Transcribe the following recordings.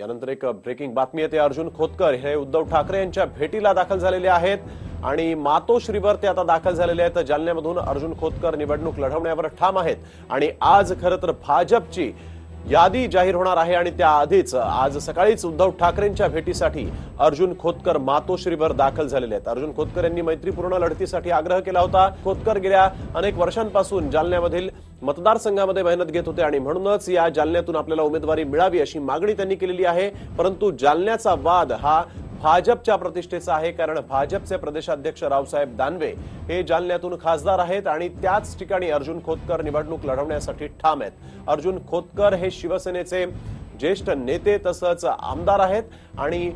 यानंतर एक ब्रेकिंग बातमी येते अर्जुन खोतकर. हे उद्धव ठाकरे यांच्या भेटीला दाखल झालेले आहेत आणि मातोश्रीवर ते आता दाखल झालेले आहेत. जालन्यामधून अर्जुन खोतकर निवडणूक लढवण्यावर ठाम आहेत. आणि आज खरं तर भाजपची यादी जाहीर होणार आहे आणि त्याआधीच आज सकाळीच उद्धव ठाकरेंच्या भेटीसाठी अर्जुन खोतकर मातोश्रीवर दाखल झालेले आहेत. अर्जुन खोतकर यांनी मैत्रीपूर्ण लढतीसाठी आग्रह केला होता. खोतकर गेल्या अनेक वर्षांपासून जालन्यामधील मतदारसंघामध्ये मेहनत घेत होते आणि म्हणूनच या जालन्यातून आपल्याला उमेदवारी मिळावी अशी मागणी त्यांनी केलेली आहे. परंतु जालन्याचा वाद हा भाजपच्या प्रतिष्ठेचं आहे कारण भाजपचे प्रदेशाध्यक्ष रावसाहेब दानवे हे जालन्यातून खासदार आहेत आणि त्याच ठिकाणी अर्जुन खोतकर निवडणूक लढवण्यासाठी ठाम आहेत. अर्जुन खोतकर हे शिवसेनेचे ज्येष्ठ नेते तसंच आमदार आहेत आणि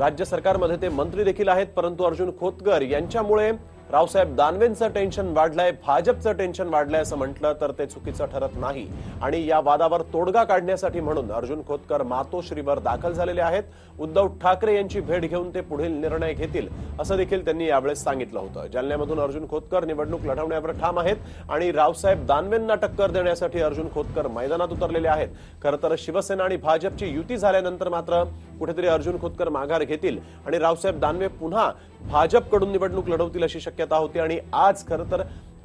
राज्य सरकारमध्ये ते मंत्री देखील आहेत परंतु अर्जुन खोतकर यांच्यामुळे रावसाहेब दानवेंचं टेन्शन वाढलंय भाजपचं टेन्शन वाढलंय असं म्हटलं तर ते चुकीचं ठरत नाही. आणि या वादावर तोडगा काढण्यासाठी म्हणून अर्जुन खोतकर मातोश्रीवर दाखल झालेले आहेत. उद्धव ठाकरे यांची भेट घेऊन ते पुढील निर्णय घेतील असं देखील त्यांनी यावेळेस सांगितलं होतं. जालन्यामधून अर्जुन खोतकर निवडणूक लढवण्यावर ठाम आहेत आणि रावसाहेब दानवेंना टक्कर देण्यासाठी अर्जुन खोतकर मैदानात उतरलेले आहेत. खरं तर शिवसेना आणि भाजपची युती झाल्यानंतर मात्र कुठेतरी अर्जुन खोतकर माघार घेतील आणि रावसाहेब दानवे पुन्हा भाजपकडून निवडणूक लढवतील अशी शक्यता शक्यता होती आणि आज खरं तर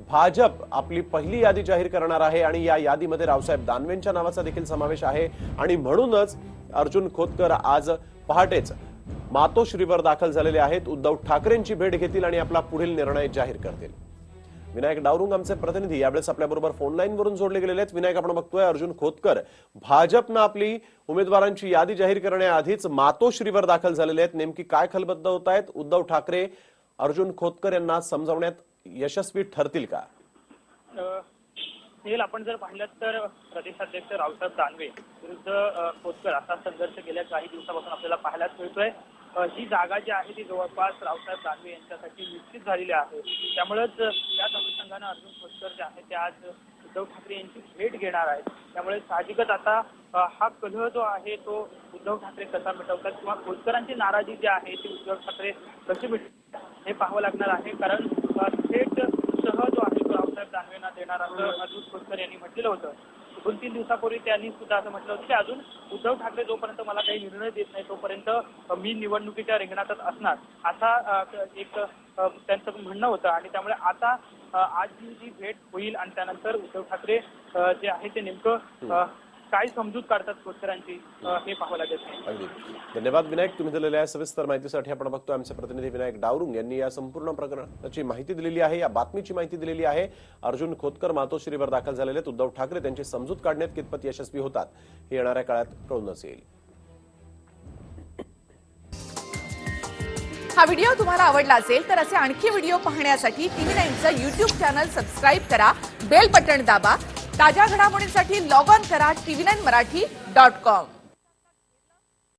भाजप आपली पहिली यादी जाहीर करणार आहे आणि या यादीमध्ये रावसाहेब दानवेंच्या नावाचा देखील समावेश आहे. आणि म्हणूनच अर्जुन खोतकर आज पहाटेच मातोश्रीवर दाखल झालेले आहेत. उद्धव ठाकरेंची भेट घेतील आणि आपला पुढील निर्णय जाहीर करतील. विनायक डावरुंग आमचे प्रतिनिधी यावेळेस आपल्याबरोबर फोन लाईनवरून जोडले गेलेले आहेत. विनायक आपण बघतोय अर्जुन खोतकर भाजपनं आपली उमेदवारांची यादी जाहीर करण्याआधीच मातोश्रीवर दाखल झालेले आहेत. नेमकी काय खलबद्ध होत आहेत उद्धव ठाकरे अर्जुन खोतकर यांना समजावण्यात यशस्वी ठरतील का? आपण जर पाहिलं तर प्रदेशाध्यक्ष रावसाहेब दानवे विरुद्ध खोतकर असा संघर्ष गेल्या काही दिवसापासून आपल्याला पाहायलाच मिळतोय. ही जागा जी आहे ती जवळपास रावसाहेब दानवे यांच्यासाठी निश्चित झालेली आहे. त्यामुळेच त्याच अनुषंगानं अर्जुन खोतकर जे आहे ते आज उद्धव ठाकरे यांची भेट घेणार आहेत. त्यामुळे साहजिकच आता हा कलह जो आहे तो उद्धव ठाकरे कसा मिटवतात किंवा खोतकरांची नाराजी जी आहे ती उद्धव ठाकरे कशी मिटवतात? हे पाहावं लागणार आहे. कारण थेट सह जो आहे तो रावसाहेब दानवेंना देणार असं अर्जुन खोतकर यांनी म्हटलेलं होतं. दोन तीन दिवसापूर्वी त्यांनी सुद्धा असं म्हटलं होतं की अजून उद्धव ठाकरे जोपर्यंत मला काही निर्णय देत नाही तोपर्यंत मी निवडणुकीच्या रिंगणातच असणार. असा एक त्यांचं म्हणणं होतं आणि त्यामुळे आता आज ही जी भेट होईल आणि त्यानंतर उद्धव ठाकरे जे आहे ते नेमकं काय समजूत काढतात खोतकरांची हे पाहावं लागेल. धन्यवाद विनायक. तुम्ही दिलेल्या या सविस्तर माहितीसाठी आपण बघतो आमचे प्रतिनिधी विनायक डावरुंग यांनी या संपूर्ण प्रकरणाची माहिती दिलेली आहे. या बातमीची माहिती दिलेली आहे. अर्जुन खोतकर मातोश्रीवर दाखल झालेले उद्धव ठाकरे त्यांची समजूत काढण्यात कितपत यशस्वी होतात हे येणाऱ्या काळात कळूनच येईल. हा व्हिडिओ तुम्हाला आवडला असेल तर असे आणखी व्हिडिओ पाहण्यासाठी टीव्ही नाईनचं युट्यूब चॅनल सबस्क्राईब करा बेल बटन दाबा ताज्या घडामोडींसाठी लॉग ऑन करा TV nine Marathi dot com.